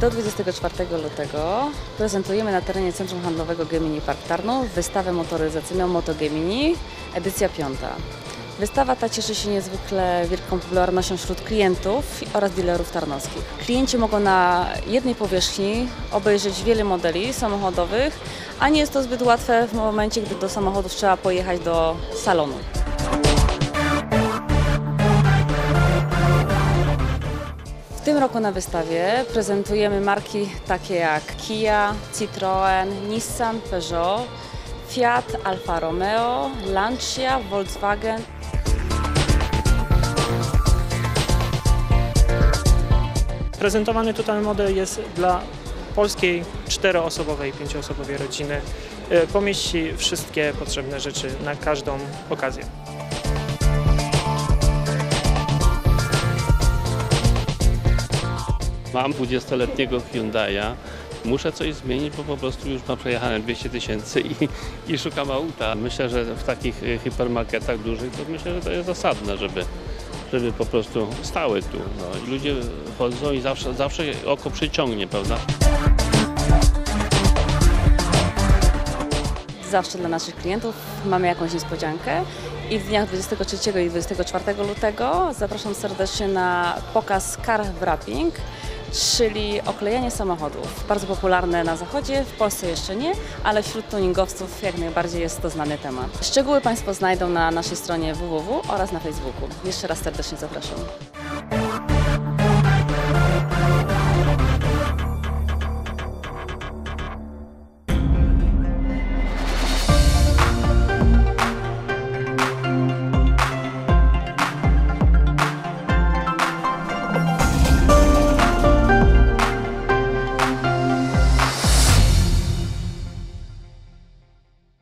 Do 24 lutego prezentujemy na terenie Centrum Handlowego Gemini Park Tarnów wystawę motoryzacyjną Moto Gemini, edycja piąta. Wystawa ta cieszy się niezwykle wielką popularnością wśród klientów oraz dealerów tarnowskich. Klienci mogą na jednej powierzchni obejrzeć wiele modeli samochodowych, a nie jest to zbyt łatwe w momencie, gdy do samochodów trzeba pojechać do salonu. Tym roku na wystawie prezentujemy marki takie jak Kia, Citroën, Nissan, Peugeot, Fiat, Alfa Romeo, Lancia, Volkswagen. Prezentowany tutaj model jest dla polskiej czteroosobowej, pięcioosobowej rodziny. E, Pomieści wszystkie potrzebne rzeczy na każdą okazję. Mam 20-letniego Hyundai'a. Muszę coś zmienić, bo po prostu już mam przejechane 200 tysięcy i, i szukam auta. Myślę, że w takich y, hipermarketach dużych to myślę, że to jest zasadne, żeby, żeby po prostu stały tu. No. I ludzie chodzą i zawsze, zawsze oko przyciągnie, prawda? Zawsze dla naszych klientów mamy jakąś niespodziankę i w dniach 23 i 24 lutego zapraszam serdecznie na pokaz Car Wrapping, czyli oklejanie samochodów. Bardzo popularne na zachodzie, w Polsce jeszcze nie, ale wśród tuningowców jak najbardziej jest to znany temat. Szczegóły Państwo znajdą na naszej stronie www oraz na Facebooku. Jeszcze raz serdecznie zapraszam.